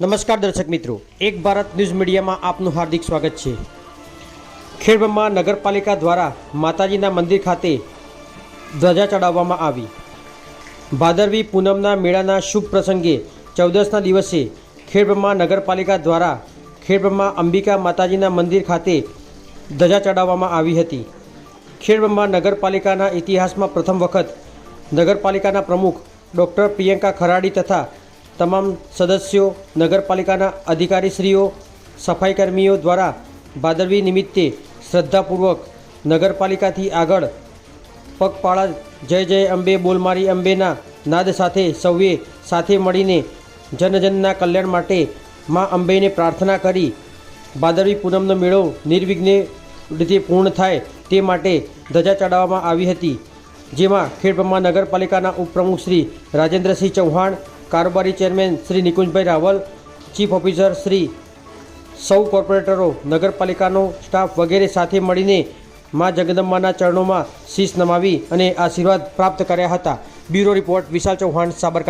નમસ્કાર દર્શક મિત્રો, એક ભારત ન્યૂઝ મીડિયામાં આપનું હાર્દિક સ્વાગત છે. ખેડબ્રહ્મા નગરપાલિકા દ્વારા માતાજીના મંદિર ખાતે ધ્વજા ચડાવવામાં આવી. ભાદરવી પૂનમના મેળાના શુભ પ્રસંગે ચૌદસના દિવસે ખેડબ્રહ્મા નગરપાલિકા દ્વારા ખેડબ્રહ્મા અંબિકા માતાજીના મંદિર ખાતે ધજા ચડાવવામાં આવી હતી. ખેડબ્રહ્મા નગરપાલિકાના ઇતિહાસમાં પ્રથમ વખત નગરપાલિકાના પ્રમુખ ડૉક્ટર પ્રિયંકા ખરાડી તથા તમામ સદસ્યો, નગરપાલિકાના અધિકારીશ્રીઓ સફાઈ કર્મીઓ દ્વારા ભાદરવી નિમિત્તે શ્રદ્ધાપૂર્વક નગરપાલિકાથી આગળ પગપાળા જય જય અંબે, બોલમારી અંબેના નાદ સાથે સૌએ સાથે મળીને જનજનના કલ્યાણ માટે મા અંબેને પ્રાર્થના કરી ભાદરવી પૂનમનો મેળો નિર્વિઘ્ને રીતે પૂર્ણ થાય તે માટે ધજા ચડાવવામાં આવી હતી. જેમાં ખેડબ્રહ્મા નગરપાલિકાના ઉપપ્રમુખ શ્રી રાજેન્દ્રસિંહ ચૌહાણ કારોબારી chairman Shri Nikunjbhai Raval, chief officer Shri સૌ કોર્પોરેટરો, નગરપાલિકાનો સ્ટાફ વગેરે સાથે મળીને મા જગદંબાના ચરણોમાં શીશ નમાવી અને આશીર્વાદ પ્રાપ્ત કર્યા હતા. Bureau report Vishal Chauhan, Sabarkantha.